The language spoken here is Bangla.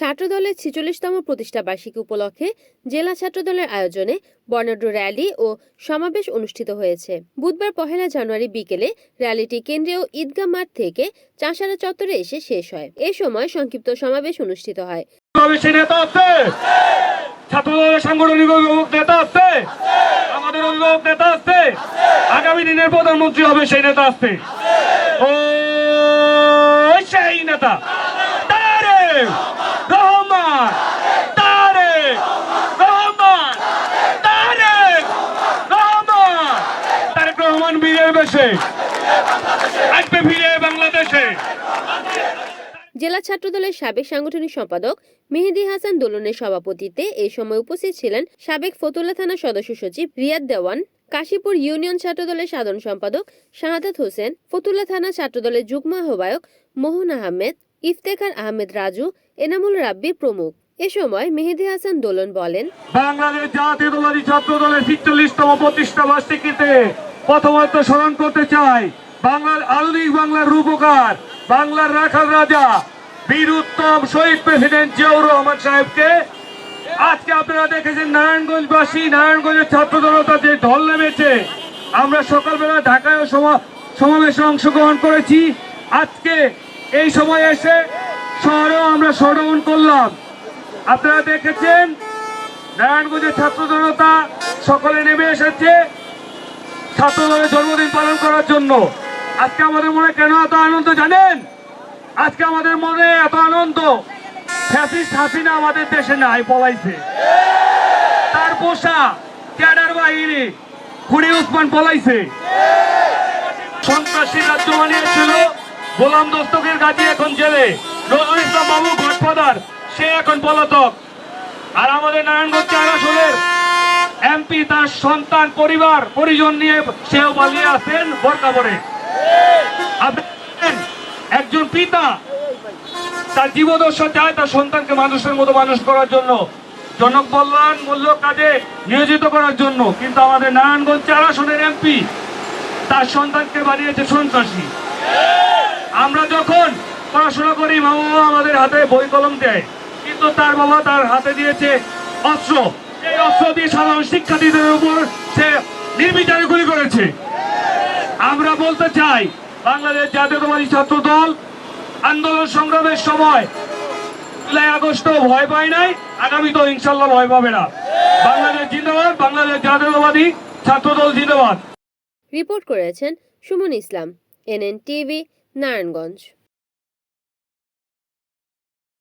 ছাত্রদলের ছিচল্লিশতম প্রতিষ্ঠা বার্ষিকী উপলক্ষে জেলা ছাত্রদলের আয়োজনে বর্ণাঢ্য র্যালি ও সমাবেশ অনুষ্ঠিত হয়েছে। বুধবার পহেলা জানুয়ারি বিকেলে র্যালিটি কেন্দ্রীয় ঈদগাহ মাঠ থেকে চাষারা চত্বরে এসে শেষ হয়। এ সময় সংক্ষিপ্ত সমাবেশ অনুষ্ঠিত হয়। ছাত্রদলের সাংগঠনিক অভিভাবক নেতা আছে। আমাদের অভিভাবক নেতা আছে। আগামী দিনের প্রধানমন্ত্রী হবে সেই নেতা আছে। ও সেই নেতা তারেক রহমান তারেক রহমান তারেক রহমান তারেক রহমান বীরের বেশে আসবে ফিরে বাংলাদেশে। জেলা ছাত্রদলের সাবেক সাংগঠনিক সম্পাদক মেহেদি হাসান দোলনের সভাপতিত্বে এই সময় উপস্থিত ছিলেন সাবেক ফতুল্লা থানা সদস্য সচিব রিয়াদ দেওয়ান কাশীপুর ইউনিয়ন ছাত্রদলের সাধারণ সম্পাদক শাহাদাত হোসেন ফতুল্লা থানা ছাত্রদলের যুগ্ম আহ্বায়ক মোহন আহমেদ ইফতেখার আহমেদ রাজু এনামুল রাব্বি প্রমুখ। এ সময় মেহেদি হাসান দোলন বলেন বাংলাদেশ জাতীয়তাবাদী ছাত্র দলের ছিচল্লিশতম প্রতিষ্ঠা বার্ষিকীতে প্রথমত স্মরণ করতে চাই, বাংলার আধুনিক বাংলার রূপকার, বাংলার রাখাল রাজা বীর উত্তম শহীদ প্রেসিডেন্ট জিয়াউর রহমান সাহেবকে। আজকে আপনারা দেখেছেন, নারায়ণগঞ্জবাসী, নারায়ণগঞ্জের ছাত্র জনতা যে ঢল নেমেছে, আমরা সকালবেলা ঢাকায় সমা- সমাবেশে অংশগ্রহণ করেছি। আজকে এই সময় এসে শহরেও আমরা স্মরণ করলাম। আপনারা দেখেছেন, নারায়ণগঞ্জের ছাত্র জনতা সকলে নেমে এসেছে। ছাত্র দলের জন্মদিন পালন করার জন্য। আজকে আমাদের মনে কেন এত আনন্দ জানেন? আজকে আমাদের মনে এত আনন্দ। ফ্যাসিস্ট হাসিনা আমাদের দেশে নাই পলাইছে। তার পোষা ক্যাডার বাহিনী, খুনি উসমান পলাইছে। সন্ত্রাসী রাজ্য বানিয়েছিল গোলাম দস্তকের গাজী এখন জেলে। নজরুল ইসলাম বাবু, গডফাদার, সে এখন পলাতক। আর আমাদের নারায়ণগঞ্জ চার আসনের এমপি তার সন্তান পরিবার পরিজন নিয়ে সেও পালিয়ে আসেন বোরকা পরে আপনি জানেন, একজন পিতা তার জীবদশা চায় তার সন্তানকে মানুষের মতো মানুষ করার জন্য জনক মূল্য কাজে নিয়োজিত করার জন্য। কিন্তু আমাদের নারায়ণগঞ্জ চার আসনের এমপি তার সন্তানকে বানিয়েছে সন্ত্রাসী। আমরা যখন পড়াশোনা করি মা আমাদের হাতে বই কলম দেয় কিন্তু তার বাবা তার হাতে দিয়েছে অস্ত্র। এই অস্ত্র দিয়ে সাধারণ শিক্ষার্থীদের উপর সে নির্বিচারে গুলি করেছে। আমরা বলতে চাই, বাংলাদেশ জাতীয়তাবাদী ছাত্র দল আন্দোলন সংগ্রামের সময় জুলাই, আগস্ট ভয় পায় নাই, আগামী তো ইনশাল্লাহ ভয় পাবে না। বাংলাদেশ জিন্দাবাদ, বাংলাদেশ জাতীয়তাবাদী ছাত্র দল জিন্দাবাদ। রিপোর্ট করেছেন সুমন ইসলাম, এনএন টিভি, নারায়ণগঞ্জ।